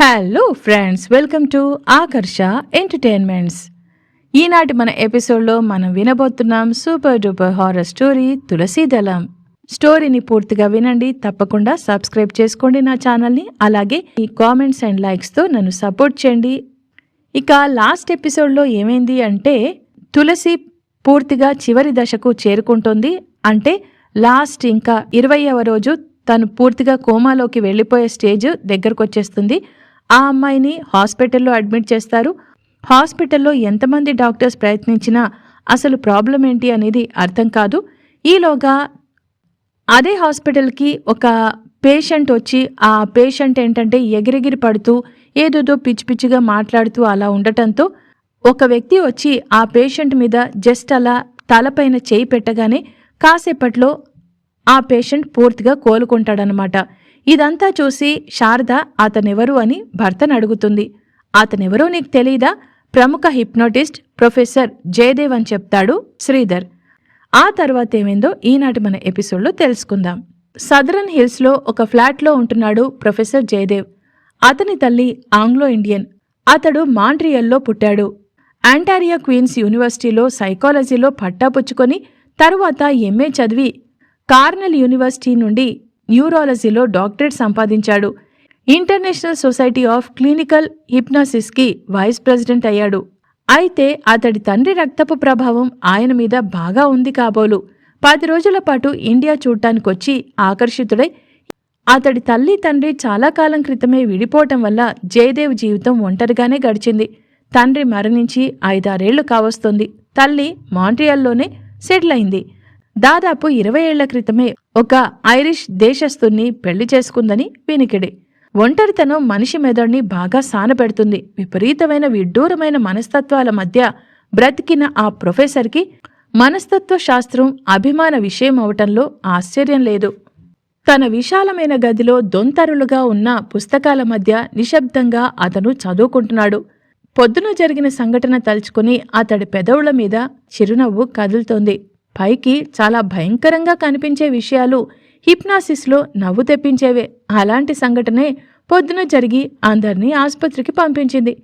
Hello friends welcome to Akarsha entertainments ఈనాటి మన ఎపిసోడ్లో మనం వినబోతున్నాం super duper horror story Tulasidalam స్టోరీని పూర్తిగా వినండి తప్పకుండా సబ్స్క్రైబ్ చేసుకోండి నా ఛానల్ని అలాగే ఈ కామెంట్స్ అండ్ లైక్స్తో నన్ను సపోర్ట్ చేయండి. ఇక లాస్ట్ ఎపిసోడ్లో ఏమైంది అంటే తులసి పూర్తిగా చివరి దశకు చేరుకుంటుంది. అంటే లాస్ట్ ఇంకా ఇరవైవ రోజు తను పూర్తిగా కోమాలోకి వెళ్ళిపోయే స్టేజ్ దగ్గరకు వచ్చేస్తుంది ఆ అమ్మాయిని హాస్పిటల్లో అడ్మిట్ చేస్తారు. హాస్పిటల్లో ఎంతమంది డాక్టర్స్ ప్రయత్నించినా అసలు ప్రాబ్లం ఏంటి అనేది అర్థం కాదు. ఈలోగా అదే హాస్పిటల్కి ఒక పేషెంట్ వచ్చి ఆ పేషెంట్ ఏంటంటే ఎగిరెగిరి పడుతూ ఏదేదో పిచ్చి పిచ్చిగా మాట్లాడుతూ అలా ఉండటంతో ఒక వ్యక్తి వచ్చి ఆ పేషెంట్ మీద జస్ట్ అలా తలపైన చేయి పెట్టగానే కాసేపట్లో ఆ పేషెంట్ పూర్తిగా కోలుకుంటాడనమాట. ఇదంతా చూసి శారద అతనెవరు అని భర్తను అడుగుతుంది. అతనెవరో నీకు తెలీదా? ప్రముఖ హిప్నోటిస్ట్ ప్రొఫెసర్ జయదేవ్ అని చెప్తాడు శ్రీధర్. ఆ తర్వాత ఏమైందో ఈనాటి మన ఎపిసోడ్లో తెలుసుకుందాం. సదరన్ హిల్స్లో ఒక ఫ్లాట్లో ఉంటున్నాడు ప్రొఫెసర్ జయదేవ్. అతని తల్లి ఆంగ్లో ఇండియన్. అతడు మాంట్రియల్లో పుట్టాడు. ఆంటారియా క్వీన్స్ యూనివర్సిటీలో సైకాలజీలో పట్టాపుచ్చుకొని తరువాత ఎంఏ చదివి కార్నల్ యూనివర్సిటీ నుండి న్యూరాలజీలో డాక్టరేట్ సంపాదించాడు. ఇంటర్నేషనల్ సొసైటీ ఆఫ్ క్లినికల్ హిప్నాసిస్కి వైస్ ప్రెసిడెంట్ అయ్యాడు. అయితే అతడి తండ్రి రక్తపు ప్రభావం ఆయన మీద బాగా ఉంది కాబోలు. పది రోజుల పాటు ఇండియా చూడటానికొచ్చి ఆకర్షితుడై అతడి తల్లి తండ్రి చాలా కాలం క్రితమే విడిపోవటం వల్ల జయదేవ్ జీవితం ఒంటరిగానే గడిచింది. తండ్రి మరణించి ఐదారేళ్ళు కావస్తుంది. తల్లి మాంట్రియాల్లోనే సెటిల్ అయింది. దాదాపు ఇరవై ఏళ్ళ క్రితమే ఒక ఐరిష్ దేశస్థుణ్ణి పెళ్ళి చేసుకుందని వినికిడి. ఒంటరితనం మనిషి మెదడుని బాగా సానపెడుతుంది. విపరీతమైన విడ్డూరమైన మనస్తత్వాల మధ్య బ్రతికిన ఆ ప్రొఫెసర్కి మనస్తత్వ శాస్త్రం అభిమాన విషయం అవటంలో ఆశ్చర్యం లేదు. తన విశాలమైన గదిలో దొంతరులుగా ఉన్న పుస్తకాల మధ్య నిశ్శబ్దంగా అతను చదువుకుంటున్నాడు. పొద్దున జరిగిన సంఘటన తలుచుకుని అతడి పెదవుల మీద చిరునవ్వు కదులుతోంది. పైకి చాలా భయంకరంగా కనిపించే విషయాలు హిప్నాసిస్లో నవ్వు తెప్పించేవే. అలాంటి సంఘటనే పొద్దున జరిగి అందరినీ ఆసుపత్రికి పంపించింది.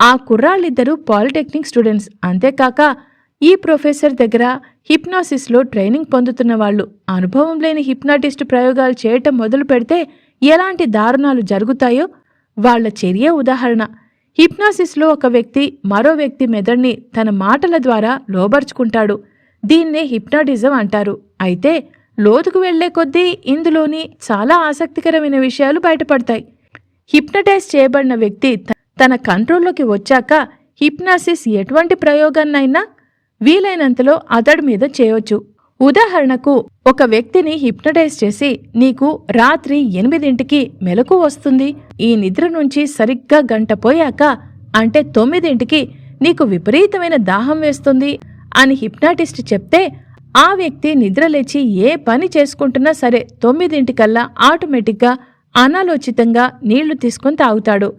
ఆ కుర్రాళ్ళిద్దరూ పాలిటెక్నిక్ స్టూడెంట్స్. అంతేకాక ఈ ప్రొఫెసర్ దగ్గర హిప్నాసిస్లో ట్రైనింగ్ పొందుతున్న వాళ్ళు. అనుభవం లేని హిప్నాటిస్ట్ ప్రయోగాలు చేయటం మొదలు పెడితే ఎలాంటి దారుణాలు జరుగుతాయో వాళ్ళ చర్య ఉదాహరణ. హిప్నాసిస్లో ఒక వ్యక్తి మరో వ్యక్తి మెదడుని తన మాటల ద్వారా లోబర్చుకుంటాడు. దీన్నే హిప్నాటిజం అంటారు. అయితే లోతుకు వెళ్ళే కొద్దీ ఇందులోని చాలా ఆసక్తికరమైన విషయాలు బయటపడతాయి. హిప్నటైజ్ చేయబడిన వ్యక్తి తన కంట్రోల్లోకి వచ్చాక హిప్నాసిస్ ఎటువంటి ప్రయోగాన్నైనా వీలైనంతలో అతడి మీద చేయొచ్చు. ఉదాహరణకు ఒక వ్యక్తిని హిప్నటైజ్ చేసి నీకు రాత్రి ఎనిమిదింటికి మెలకు వస్తుంది ఈ నిద్ర నుంచి సరిగ్గా గంట పోయాక అంటే తొమ్మిదింటికి నీకు విపరీతమైన దాహం వేస్తుంది అని హిప్నాటిస్ట్ చెప్తే ఆ వ్యక్తి నిద్రలేచి ఏ పని చేసుకుంటున్నా సరే తొమ్మిదింటికల్లా ఆటోమేటిక్గా అనాలోచితంగా నీళ్ళు తీసుకొని తాగుతాడు.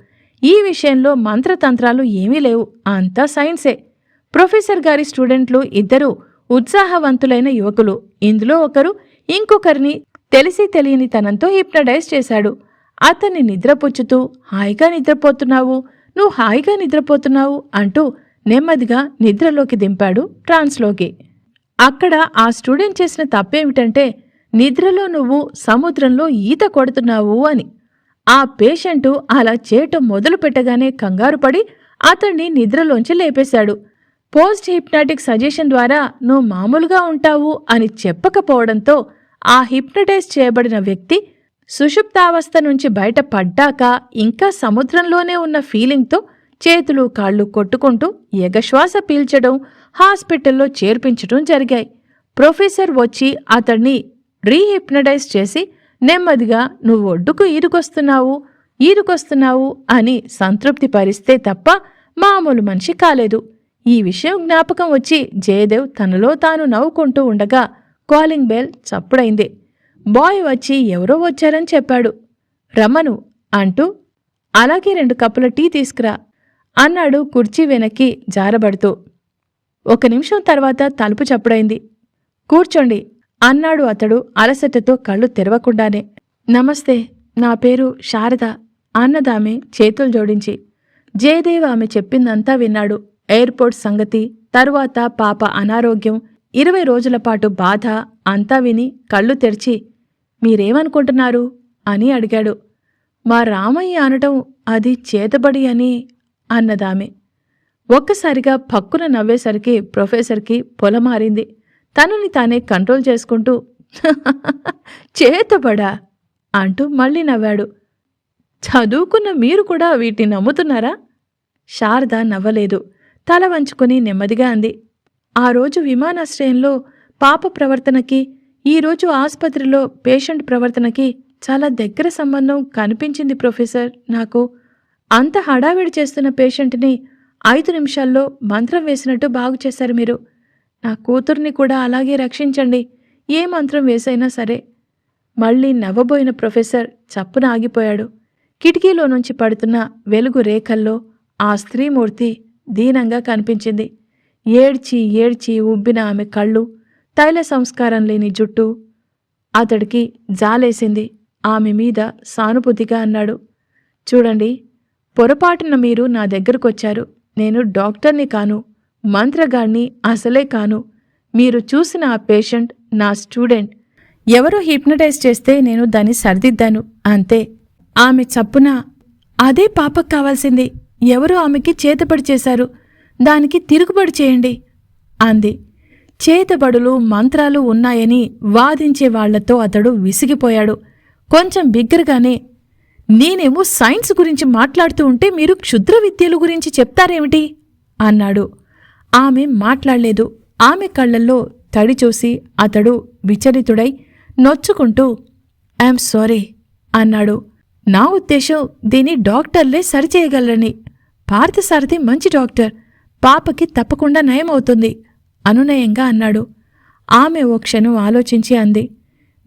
ఈ విషయంలో మంత్రతంత్రాలు ఏమీ లేవు. అంతా సైన్సే. ప్రొఫెసర్ గారి స్టూడెంట్లు ఇద్దరు ఉత్సాహవంతులైన యువకులు. ఇందులో ఒకరు ఇంకొకరిని తెలిసి తెలియని తనంతో హిప్నడైజ్ చేశాడు. అతన్ని నిద్రపుచ్చుతూ హాయిగా నిద్రపోతున్నావు. నువ్వు హాయిగా నిద్రపోతున్నావు అంటూ నెమ్మదిగా నిద్రలోకి దింపాడు ట్రాన్స్లోకి. అక్కడ ఆ స్టూడెంట్ చేసిన తప్పేమిటంటే నిద్రలో నువ్వు సముద్రంలో ఈత కొడుతున్నావు అని. ఆ పేషెంటు అలా చేయటం మొదలు పెట్టగానే కంగారు పడి అతన్ని నిద్రలోంచి లేపేశాడు. పోస్ట్ హిప్నాటిక్ సజెషన్ ద్వారా నువ్వు మామూలుగా ఉంటావు అని చెప్పకపోవడంతో ఆ హిప్నటైజ్ చేయబడిన వ్యక్తి సుషుప్తావస్థ నుంచి బయటపడ్డాక ఇంకా సముద్రంలోనే ఉన్న ఫీలింగ్తో చేతులు కాళ్ళు కొట్టుకుంటూ ఎగశ్వాస పీల్చడం హాస్పిటల్లో చేర్పించడం జరిగాయి. ప్రొఫెసర్ వచ్చి అతన్ని రీహిప్నటైజ్ చేసి నెమ్మదిగా నువ్వు ఒడ్డుకు ఈదుకొస్తున్నావు ఈదుకొస్తున్నావు అని సంతృప్తి పరిస్తే తప్ప మామూలు మనిషి కాలేదు. ఈ విషయం జ్ఞాపకం వచ్చి జయదేవ్ తనలో తాను నవ్వుకుంటూ ఉండగా కాలింగ్ బెల్ చప్పుడైంది. బాయ్ వచ్చి ఎవరో వచ్చారని చెప్పాడు. రమను అంటూ అలాగే రెండు కప్పుల టీ తీసుకురా అన్నాడు కుర్చీ వెనక్కి జారబడుతూ. ఒక నిమిషం తర్వాత తలుపు చప్పుడైంది. కూర్చోండి అన్నాడు అతడు అలసటతో కళ్ళు తెరవకుండానే. నమస్తే నా పేరు శారద అన్నదామె చేతులు జోడించి. జయదేవ్ ఆమె చెప్పిందంతా విన్నాడు. ఎయిర్పోర్ట్ సంగతి తరువాత పాప అనారోగ్యం ఇరవై రోజుల పాటు బాధ అంతా విని కళ్ళు తెరిచి మీరేమనుకుంటున్నారు? అని అడిగాడు. మా రామయ్య అనటం అది చేతబడి అని అన్నదామె. ఒక్కసారిగా పక్కున నవ్వేసరికి ప్రొఫెసర్కి పొలమారింది తనని తానే కంట్రోల్ చేసుకుంటూ చేతబడా అంటూ మళ్ళీ నవ్వాడు. చదువుకున్న మీరు కూడా వీటిని నమ్ముతున్నారా? శారద నవ్వలేదు. తల వంచుకొని నెమ్మదిగా అంది. ఆ రోజు విమానాశ్రయంలో పాప ప్రవర్తనకి ఈరోజు ఆసుపత్రిలో పేషెంట్ ప్రవర్తనకి చాలా దగ్గర సంబంధం కనిపించింది ప్రొఫెసర్ నాకు. అంత హడావిడి చేస్తున్న పేషెంట్ని ఐదు నిమిషాల్లో మంత్రం వేసినట్టు బాగు చేశారు మీరు. నా కూతుర్ని కూడా అలాగే రక్షించండి. ఏ మంత్రం వేసైనా సరే. మళ్ళీ నవ్వబోయిన ప్రొఫెసర్ చప్పున ఆగిపోయాడు. కిటికీలో నుంచి పడుతున్న వెలుగు రేఖల్లో ఆ స్త్రీమూర్తి దీనంగా కనిపించింది. ఏడ్చి ఏడ్చి ఉబ్బిన ఆమె కళ్ళు తైల సంస్కారం లేని జుట్టు. అతడికి జాలేసింది. ఆమె మీద సానుభూతిగా అన్నాడు. చూడండి పొరపాటున మీరు నా దగ్గరకొచ్చారు. నేను డాక్టర్ని కాను మంత్రగాడిని అసలే కాను. మీరు చూసిన ఆ పేషెంట్ నా స్టూడెంట్. ఎవరో హిప్నటైజ్ చేస్తే నేను దాన్ని సరిదిద్దాను అంతే. ఆమె చప్పున అదే పాపకు కావాల్సింది. ఎవరో ఆమెకి చేతబడి చేశారు. దానికి తిరుగుబడి చేయండి అంది. చేతబడులు మంత్రాలు ఉన్నాయని వాదించే వాళ్ళతో అతడు విసిగిపోయాడు. కొంచెం బిగ్గరగానే నేనేమో సైన్స్ గురించి మాట్లాడుతూ ఉంటే మీరు క్షుద్ర విద్యల గురించి చెప్తారేమిటి? అన్నాడు. ఆమె మాట్లాడలేదు. ఆమె కళ్ళల్లో తడి చూసి అతడు విచలితుడై నొచ్చుకుంటూ ఐఎమ్ సారీ అన్నాడు. నా ఉద్దేశం దీని డాక్టర్లే సరిచేయగలరని. పార్థసారథి మంచి డాక్టర్. పాపకి తప్పకుండా నయమవుతుంది అనునయంగా అన్నాడు. ఆమె ఓ క్షణం ఆలోచించి అంది.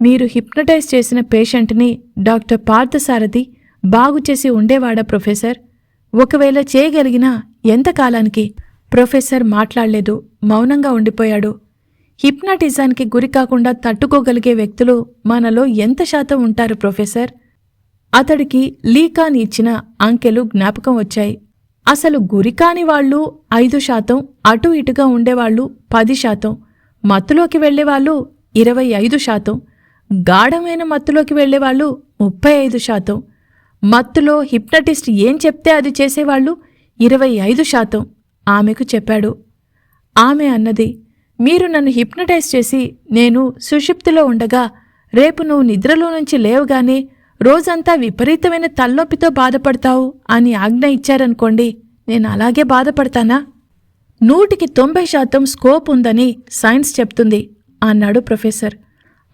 మీరు హిప్నటైజ్ చేసిన పేషెంట్ని డాక్టర్ పార్థసారథి బాగు చేసి ఉండేవాడా ప్రొఫెసర్? ఒకవేళ చేయగలిగినా ఎంతకాలానికి? ప్రొఫెసర్ మాట్లాడలేదు మౌనంగా ఉండిపోయాడు. హిప్నాటిజానికి గురి కాకుండా తట్టుకోగలిగే వ్యక్తులు మనలో ఎంత శాతం ఉంటారు ప్రొఫెసర్? అతడికి లీకాని ఇచ్చిన అంకెలు జ్ఞాపకం వచ్చాయి. అసలు గురికాని వాళ్ళు ఐదు శాతం అటు ఇటుగా ఉండేవాళ్ళు పది శాతం మత్తులోకి వెళ్ళేవాళ్ళు ఇరవై ఐదు శాతం గాఢమైన మత్తులోకి వెళ్ళేవాళ్ళు ముప్పై ఐదు శాతం. మత్తులో హిప్నటిస్ట్ ఏం చెప్తే అది చేసేవాళ్ళు ఇరవై ఐదు శాతం ఆమెకు చెప్పాడు. ఆమె అన్నది మీరు నన్ను హిప్నటైజ్ చేసి నేను సుషిప్తిలో ఉండగా రేపు నువ్వు నిద్రలో నుంచి లేవగానే రోజంతా విపరీతమైన తలనొప్పితో బాధపడతావు అని ఆజ్ఞ ఇచ్చారనుకోండి నేను అలాగే బాధపడతానా? నూటికి తొంభై శాతం స్కోప్ ఉందని సైన్స్ చెప్తుంది అన్నాడు ప్రొఫెసర్.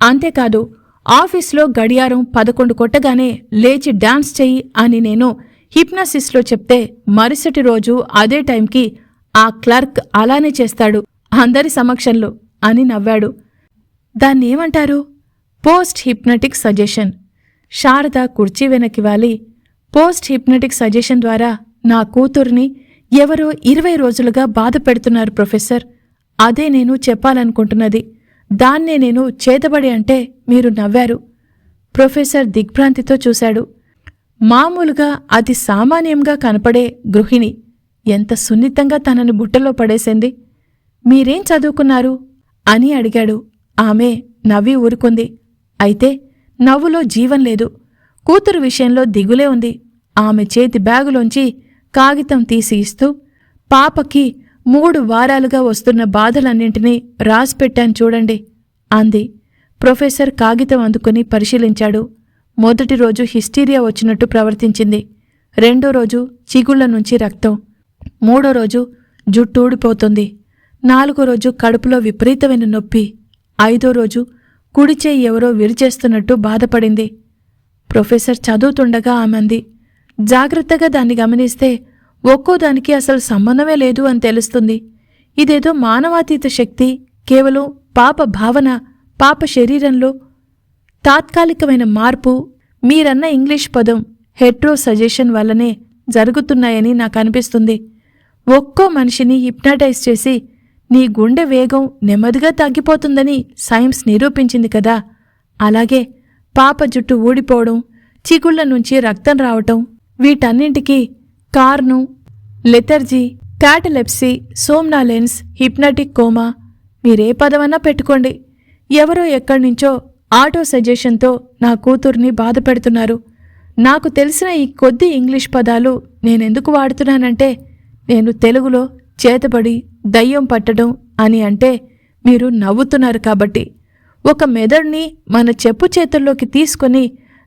అంతేకాదు ఆఫీస్లో గడియారం పదకొండు కొట్టగానే లేచి డాన్స్ చెయ్యి అని నేను హిప్నాసిస్లో చెప్తే మరుసటి రోజు అదే టైంకి ఆ క్లర్క్ అలానే చేస్తాడు అందరి సమక్షంలో అని నవ్వాడు. దాన్నేమంటారు? Post hypnotic suggestion. శారద కుర్చీ వెనక్కి వాలి. పోస్ట్ హిప్నటిక్ సజెషన్ ద్వారా నా కూతుర్ని ఎవరో ఇరవై రోజులుగా బాధ పెడుతున్నారు ప్రొఫెసర్. అదే నేను చెప్పాలనుకుంటున్నది. దాన్నే నేను చేతబడి అంటే మీరు నవ్వారు. ప్రొఫెసర్ దిగ్భ్రాంతితో చూశాడు. మామూలుగా అది సామాన్యంగా కనపడే గృహిణి ఎంత సున్నితంగా తనని బుట్టలో పడేసింది. మీరేం చదువుకున్నారు? అని అడిగాడు. ఆమె నవ్వి ఊరుకుంది. అయితే నవ్వులో జీవం లేదు. కూతురు విషయంలో దిగులే ఉంది. ఆమె చేతి బ్యాగులోంచి కాగితం తీసి ఇస్తూ పాపకి మూడు వారాలుగా వస్తున్న బాధలన్నింటినీ రాసిపెట్టాను చూడండి అంది. ప్రొఫెసర్ కాగితం అందుకుని పరిశీలించాడు. మొదటి రోజు హిస్టీరియా వచ్చినట్టు ప్రవర్తించింది. రెండో రోజు చిగుళ్ళ నుంచి రక్తం. మూడో రోజు జుట్టు ఊడిపోతుంది. నాలుగో రోజు కడుపులో విపరీతమైన నొప్పి. ఐదో రోజు కుడిచే ఎవరో విరిచేస్తున్నట్టు బాధపడింది. ప్రొఫెసర్ చదువుతుండగా ఆమంది జాగ్రత్తగా దాన్ని గమనిస్తే ఒక్కో దానికి అసలు సంబంధమే లేదు అని తెలుస్తుంది. ఇదేదో మానవాతీత శక్తి కేవలం పాప భావన పాప శరీరంలో తాత్కాలికమైన మార్పు మీరన్న ఇంగ్లీష్ పదం హెట్రో సజెషన్ వల్లనే జరుగుతున్నాయని నాకు అనిపిస్తుంది ఒక్కో మనిషిని హిప్నటైజ్ చేసి నీ గుండె వేగం నెమ్మదిగా తగ్గిపోతుందని సైన్స్ నిరూపించింది కదా. అలాగే పాప జుట్టు ఊడిపోవడం చిగుళ్ళ నుంచి రక్తం రావటం వీటన్నింటికీ కార్ను lethargy catalepsy somnolence hypnotic coma మీరే పదవన్నా పెట్టుకోండి. ఎవరో ఎక్కడి నుంచో ఆటో సజెషన్తో నా కూతుర్ని బాధ పెడుతున్నారు. నాకు తెలిసిన ఈ కొద్ది ఇంగ్లీష్ పదాలు నేనెందుకు వాడుతున్నానంటే నేను తెలుగులో చేతబడి దయ్యం పట్టడం అని అంటే మీరు నవ్వుతున్నారు కాబట్టి. ఒక మెదడుని మన చెప్పు చేతుల్లోకి తీసుకొని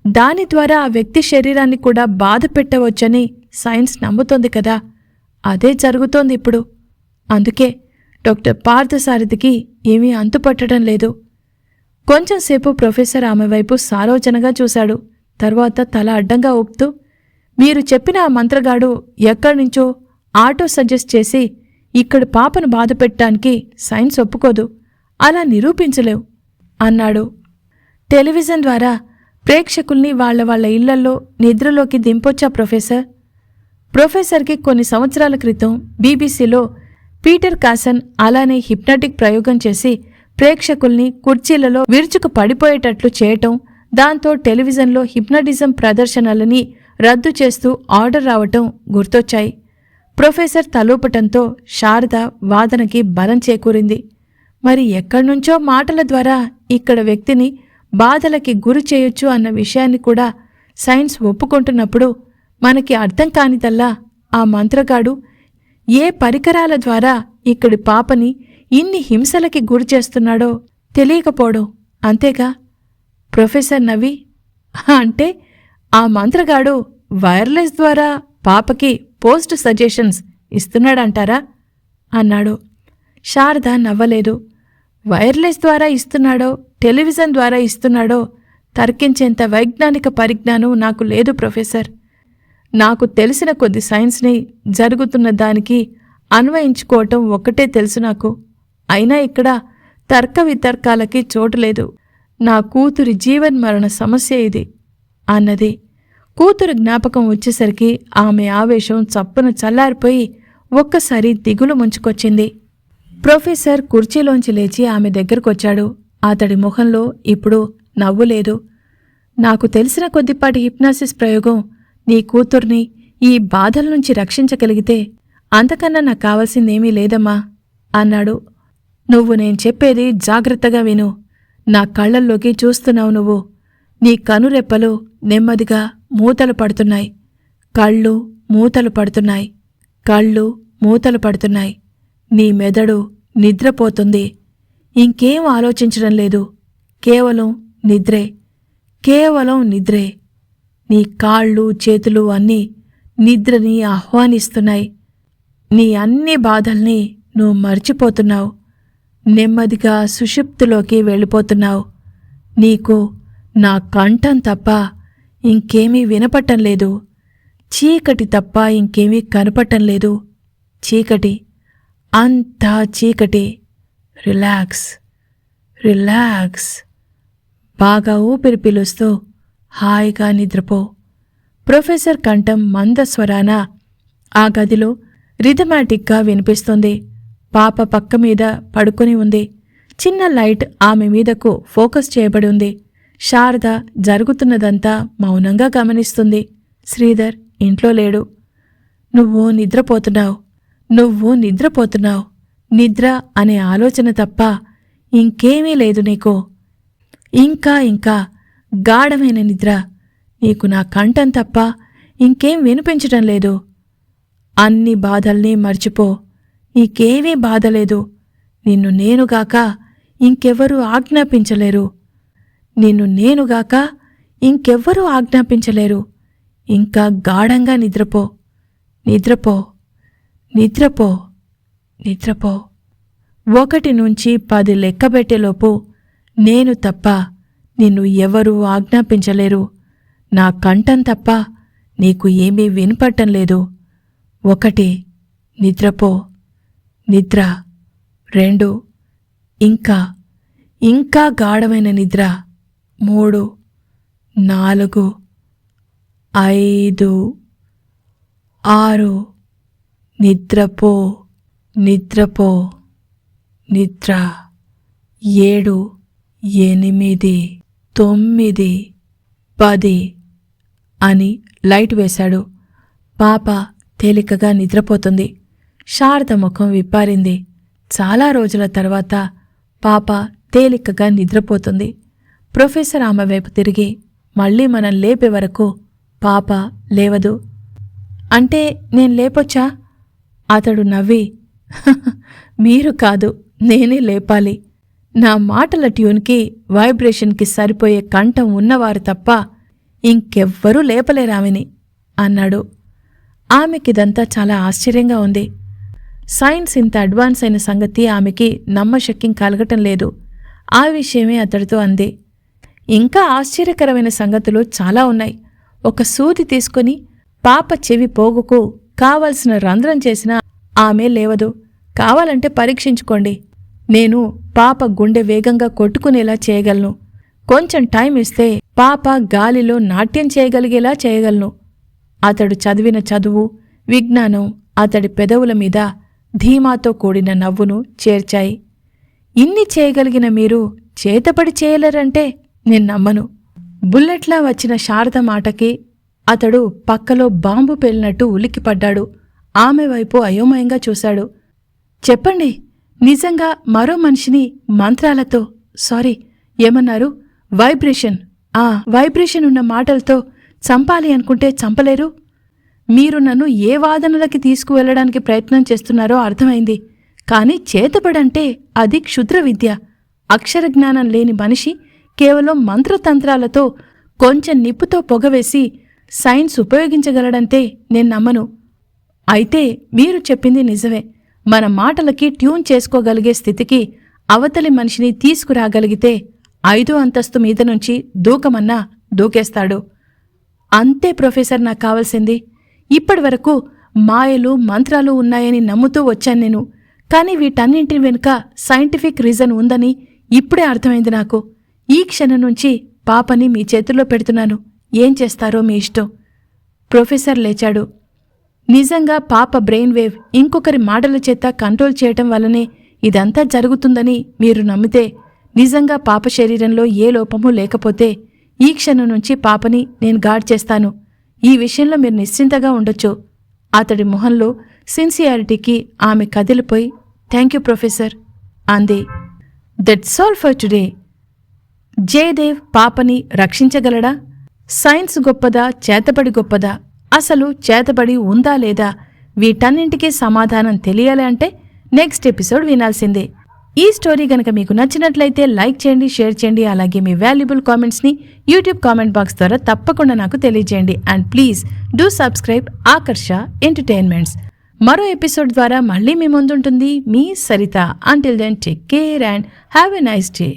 దాని ద్వారా ఆ వ్యక్తి శరీరాన్ని కూడా బాధ పెట్టవచ్చని సైన్స్ నమ్ముతోంది కదా. అదే జరుగుతోంది ఇప్పుడు. అందుకే డాక్టర్ పార్థసారథికి ఏమీ అంతుపట్టడం లేదు. కొంచెంసేపు ప్రొఫెసర్ ఆమె వైపు సాలోచనగా చూశాడు. తర్వాత తల అడ్డంగా ఊపుతూ మీరు చెప్పిన ఆ మంత్రగాడు ఎక్కడి నుంచో ఆటో సజెస్ట్ చేసి ఇక్కడ పాపను బాధ పెట్టడానికి సైన్స్ ఒప్పుకోదు. అలా నిరూపించలేవు అన్నాడు. టెలివిజన్ ద్వారా ప్రేక్షకుల్ని వాళ్ళ వాళ్ళ ఇళ్ళల్లో నిద్రలోకి దింపొచ్చా ప్రొఫెసర్? ప్రొఫెసర్కి కొన్ని సంవత్సరాల క్రితం బీబీసీలో పీటర్ కాసన్ అలానే హిప్నాటిక్ ప్రయోగం చేసి ప్రేక్షకుల్ని కుర్చీలలో విరుచుకు పడిపోయేటట్లు చేయటం దాంతో టెలివిజన్లో హిప్నటిజం ప్రదర్శనలని రద్దు చేస్తూ ఆర్డర్ రావటం గుర్తొచ్చాయి. ప్రొఫెసర్ తలూపటంతో శారద వాదనకి బలం చేకూరింది. మరి ఎక్కడ్నుంచో మాటల ద్వారా ఇక్కడ వ్యక్తిని బాధలకి గురి చేయొచ్చు అన్న విషయాన్ని కూడా సైన్స్ ఒప్పుకుంటున్నప్పుడు మనకి అర్థం కానిదల్లా ఆ మంత్రగాడు ఏ పరికరాల ద్వారా ఇక్కడి పాపని ఇన్ని హింసలకి గురి చేస్తున్నాడో తెలియకపోవడం అంతేగా? ప్రొఫెసర్ నవి అంటే ఆ మంత్రగాడు వైర్లెస్ ద్వారా పాపకి పోస్ట్ సజెషన్స్ ఇస్తున్నాడంటారా? అన్నాడు. శారద నవ్వలేదు. వైర్లెస్ ద్వారా ఇస్తున్నాడో టెలివిజన్ ద్వారా ఇస్తున్నాడో తర్కించేంత వైజ్ఞానిక పరిజ్ఞానం నాకు లేదు ప్రొఫెసర్. నాకు తెలిసిన కొద్ది సైన్స్ని జరుగుతున్న దానికి అన్వయించుకోవటం ఒక్కటే తెలుసు నాకు. అయినా ఇక్కడ తర్క వితర్కాలకి చోటు లేదు. నా కూతురి జీవన్మరణ సమస్య ఇది అన్నది. కూతురు జ్ఞాపకం వచ్చేసరికి ఆమె ఆవేశం చప్పున చల్లారిపోయి ఒక్కసారి దిగులు ముంచుకొచ్చింది. ప్రొఫెసర్ కుర్చీలోంచి లేచి ఆమె దగ్గరకొచ్చాడు. అతడి ముఖంలో ఇప్పుడు నవ్వు లేదు. నాకు తెలిసిన కొద్దిపాటి హిప్నాసిస్ ప్రయోగం నీ కూతుర్ని ఈ బాధల నుంచి రక్షించగలిగితే అంతకన్నా నాకు కావాల్సిందేమీ లేదమ్మా అన్నాడు. నువ్వు నేను చెప్పేది జాగ్రత్తగా విను. నా కళ్ళల్లోకి చూస్తున్నావు నువ్వు. నీ కనురెప్పలు నెమ్మదిగా మూతలు పడుతున్నాయి. కళ్ళు మూతలు పడుతున్నాయి. కళ్ళు మూతలు పడుతున్నాయి. నీ మెదడు నిద్రపోతుంది. ఇంకేం ఆలోచించడం లేదు. కేవలం నిద్రే. కేవలం నిద్రే. నీ కాళ్ళు చేతులు అన్నీ నిద్రని ఆహ్వానిస్తున్నాయి. నీ అన్ని బాధల్ని నువ్వు మర్చిపోతున్నావు. నెమ్మదిగా సుషుప్తిలోకి వెళ్ళిపోతున్నావు. నీకు నా కంఠం తప్ప ఇంకేమీ వినపట్టం లేదు. చీకటి తప్ప ఇంకేమీ కనపట్టం లేదు. చీకటి అంతా చీకటి. Relax relax. బాగా ఊపిరి పిలుస్తూ హాయిగా నిద్రపో. ప్రొఫెసర్ కంఠం మందస్వరాన ఆ గదిలో రిథమాటిక్గా వినిపిస్తుంది. పాప పక్క మీద పడుకొని ఉంది. చిన్న లైట్ ఆమె మీదకు ఫోకస్ చేయబడి ఉంది. శారద జరుగుతున్నదంతా మౌనంగా గమనిస్తుంది. శ్రీధర్ ఇంట్లో లేడు. నువ్వు నిద్రపోతున్నావు. నువ్వు నిద్రపోతున్నావు. నిద్ర అనే ఆలోచన తప్ప ఇంకేమీ లేదు నీకు. ఇంకా ఇంకా గాఢమైన నిద్ర. నీకు నా కంఠం తప్ప ఇంకేం వినిపించటం లేదు. అన్ని బాధల్ని మర్చిపో. నీకేమీ బాధ లేదు. నిన్ను నేనుగాక ఇంకెవ్వరూ ఆజ్ఞాపించలేరు. నిన్ను నేనుగాక ఇంకెవ్వరూ ఆజ్ఞాపించలేరు. ఇంకా గాఢంగా నిద్రపో. నిద్రపో. నిద్రపో. నిద్రపో. ఒకటి నుంచి పది లెక్కబెట్టేలోపు నేను తప్ప నిన్ను ఎవరూ ఆజ్ఞాపించలేరు. నా కంఠం తప్ప నీకు ఏమీ వినపట్టం లేదు. ఒకటి నిద్రపో. నిద్ర. రెండు ఇంకా. ఇంకా గాఢమైన నిద్ర. మూడు నాలుగు ఐదు ఆరు. నిద్రపో. నిద్రపో. నిద్ర. ఏడు ఎనిమిది. తొమ్మిది పది అని లైట్ వేశాడు. పాప తేలికగా నిద్రపోతుంది. శారద ముఖం విప్పారింది. చాలా రోజుల తర్వాత పాప తేలికగా నిద్రపోతుంది. ప్రొఫెసర్ ఆమె వైపు తిరిగి మళ్ళీ మనం లేపే వరకు పాప లేవదు. అంటే నేను లేపొచ్చా? అతడు నవ్వి మీరు కాదు నేనే లేపాలి. నా మాటల ట్యూన్కి వైబ్రేషన్కి సరిపోయే కంఠం ఉన్నవారు తప్ప ఇంకెవ్వరూ లేపలేరామెని అన్నాడు. ఆమెకిదంతా చాలా ఆశ్చర్యంగా ఉంది. సైన్స్ ఇంత అడ్వాన్స్ అయిన సంగతి ఆమెకి నమ్మశక్యం కలగటం లేదు. ఆ విషయమే అతడితో అంది. ఇంకా ఆశ్చర్యకరమైన సంగతులు చాలా ఉన్నాయి. ఒక సూది తీసుకుని పాప చెవి పోగుకు కావలసిన రంధ్రం చేసినా ఆమె లేవదు. కావాలంటే పరీక్షించుకోండి. నేను పాప గుండె వేగంగా కొట్టుకునేలా చేయగలను. కొంచెం టైం ఇస్తే పాప గాలిలో నాట్యం చేయగలిగేలా చేయగలను. అతడు చదివిన చదువు విజ్ఞానం అతడి పెదవుల మీద ధీమాతో కూడిన నవ్వును చేర్చాయి. ఇన్ని చేయగలిగిన మీరు చేతపడి చేయలేరంటే నేను నమ్మను. బుల్లెట్లా వచ్చిన శారద మాటకి అతడు పక్కలో బాంబు పేలినట్టు ఉలిక్కిపడ్డాడు. ఆమె వైపు అయోమయంగా చూశాడు. చెప్పండి నిజంగా మరో మనిషిని మంత్రాలతో సారీ ఏమన్నారు? వైబ్రేషన్. ఆ వైబ్రేషన్ ఉన్న మాటలతో చంపాలి అనుకుంటే చంపలేరు? మీరు నన్ను ఏ వాదనలకి తీసుకువెళ్ళడానికి ప్రయత్నం చేస్తున్నారో అర్థమైంది. కానీ చేతబడంటే అది క్షుద్ర విద్య. అక్షర జ్ఞానం లేని మనిషి కేవలం మంత్రతంత్రాలతో కొంచెం నిప్పుతో పొగవేసి సైన్స్ ఉపయోగించగలడంటే నేను నమ్మను. అయితే మీరు చెప్పింది నిజమే. మన మాటలకి ట్యూన్ చేసుకోగలిగే స్థితికి అవతలి మనిషిని తీసుకురాగలిగితే ఐదో అంతస్తు మీద నుంచి దూకమన్నా దూకేస్తాడు. అంతే ప్రొఫెసర్ నాకు కావాల్సింది. ఇప్పటివరకు మాయలు మంత్రాలు ఉన్నాయని నమ్ముతూ వచ్చాను నేను. కానీ వీటన్నింటి వెనుక సైంటిఫిక్ రీజన్ ఉందని ఇప్పుడే అర్థమైంది నాకు. ఈ క్షణం నుంచి పాపని మీ చేతుల్లో పెడుతున్నాను. ఏం చేస్తారో మీ ఇష్టం. ప్రొఫెసర్ లేచాడు. నిజంగా పాప బ్రెయిన్ వేవ్ ఇంకొకరి మాటల చేత కంట్రోల్ చేయటం వల్లనే ఇదంతా జరుగుతుందని మీరు నమ్మితే నిజంగా పాప శరీరంలో ఏ లోపమూ లేకపోతే ఈ క్షణం నుంచి పాపని నేను గాడ్ చేస్తాను. ఈ విషయంలో మీరు నిశ్చింతగా ఉండొచ్చు. అతడి మొహంలో సిన్సియారిటీకి ఆమె కదిలిపోయి థ్యాంక్ యూ ప్రొఫెసర్ అంది. That's all for today Jayadev పాపని రక్షించగలడా? సైన్స్ గొప్పదా? చేతపడి గొప్పదా? అసలు చేతబడి ఉందా లేదా? వీటన్నింటికీ సమాధానం తెలియాలి అంటే నెక్స్ట్ ఎపిసోడ్ వినాల్సిందే. ఈ స్టోరీ గనక మీకు నచ్చినట్లయితే లైక్ చేయండి షేర్ చేయండి అలాగే మీ వాల్యుబుల్ కామెంట్స్ని యూట్యూబ్ కామెంట్ బాక్స్ ద్వారా తప్పకుండా నాకు తెలియజేయండి. And please do subscribe Akarsha entertainments. మరో ఎపిసోడ్ ద్వారా మళ్ళీ మీ ముందుంటుంది మీ Saritha. Until then take care and have a nice day